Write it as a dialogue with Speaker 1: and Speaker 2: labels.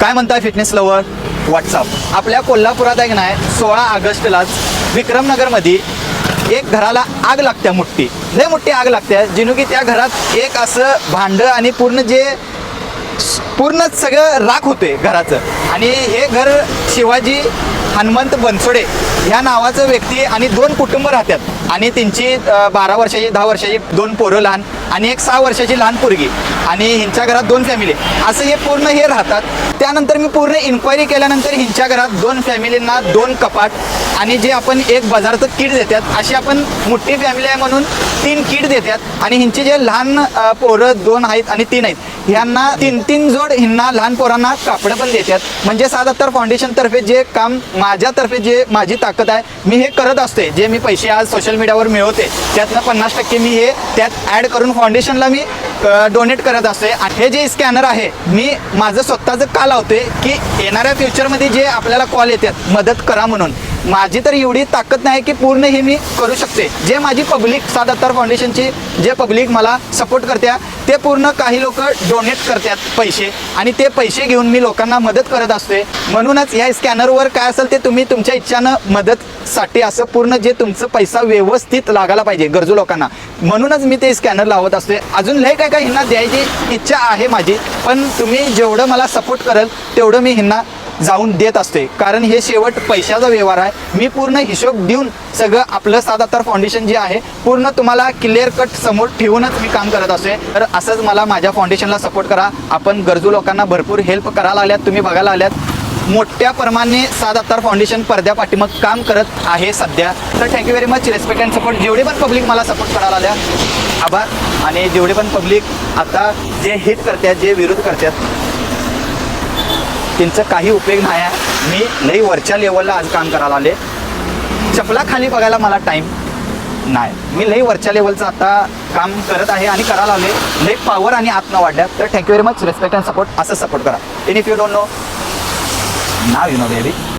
Speaker 1: काय म्हणताय fitness lover WhatsApp आपल्या कोल्हापुरात आहे की नाही सोळा ऑगस्टलाच विक्रमनगरमध्ये एक घराला आग लागत्या मोठी लय मोठी आग लागते जिनू की त्या घरात एक असं भांड आणि पूर्ण जे पूर्ण सगळं राख होते घराचं. आणि हे घर शिवाजी हनुमंत बनसोडे ह्या नावाचं व्यक्ती आणि दोन कुटुंब राहतात आणि त्यांची बारा वर्षाची दहा वर्षाची दोन पोरं लहान आणि एक सहा वर्षाची लहान पोरगी. आणि ह्यांच्या घरात दोन फॅमिली असं हे पूर्ण हे राहतात. त्यानंतर मी पूर्ण इन्क्वायरी केल्यानंतर ह्यांच्या घरात दोन फॅमिलींना दोन कपाट आणि जे आपण एक बाजाराचं किट देतात अशी आपण मोठी फॅमिली आहे म्हणून तीन किट देतात. आणि ह्यांचे जे लहान पोरं दोन आहेत आणि तीन आहेत ह्यांना तीन तीन जोड ह्यांना लहान पोरांना कापडं पण देतात. म्हणजे साधातर फाउंडेशन तर्फे जे काम माझ्यातर्फे जे माझी ताकद आहे मी हे करत असते जे मी पैसे आज सोशल मीडियावर मिळवते त्यातनं पन्नास टक्के मी हे त्यात ॲड करून फाउंडेशनला मी डोनेट करत असते आणि हे जे स्कॅनर आहे मी माझं स्वतःचं का लावते की येणाऱ्या फ्युचरमध्ये जे आपल्याला कॉल येतात मदत करा म्हणून. माझी तर एवढी ताकद नाही की पूर्ण हे मी करू शकते. जे माझी पब्लिक सात अत्तर फाउंडेशनची जे पब्लिक मला सपोर्ट करत्या ते पूर्ण काही लोक डोनेट करतात पैसे. आणि ते पैसे घेऊन मी लोकांना मदत करत असते म्हणूनच या स्कॅनरवर काय असेल ते तुम्ही तुमच्या इच्छानं मदतसाठी असं पूर्ण जे तुमचं पैसा व्यवस्थित लागायला पाहिजे गरजू लोकांना. म्हणूनच मी ते स्कॅनर लावत असते अजून लय काय काय ह्यांना द्यायची इच्छा आहे माझी. पण तुम्ही जेवढं मला सपोर्ट कराल तेवढं मी ह्यांना जाऊन देत असते. कारण हे शेवट पैशाचा व्यवहार आहे. मी पूर्ण हिशोब देऊन सगळं आपलं साधातर फाउंडेशन जे आहे पूर्ण तुम्हाला क्लिअर कट समोर ठेवूनच मी काम करत असते तर असंच मला माझ्या फाउंडेशनला सपोर्ट करा. आपण गरजू लोकांना भरपूर हेल्प करायला लागल्यात तुम्ही बघायला आल्यात मोठ्या प्रमाणे सात अत्तार फाउंडेशन पडद्या पाठीमाग काम करत आहे सध्या. तर thank you very much respect and support जेवढे पण पब्लिक मला सपोर्ट करायला आल्या आभार. आणि जेवढे पण पब्लिक आता जे हिट करतात जे विरोध करतात त्यांचा काही उपयोग नाही आहे. मी लई वरच्या लेवलला आज काम करायला आले चपला खाली बघायला मला टाईम नाही. मी लई वरच्या लेवलचं आता काम करत आहे आणि करायला आले लई पॉवर आणि आत्मा वाढल्या तर thank you very much respect and support असं सपोर्ट करा. And if you don't know now you know baby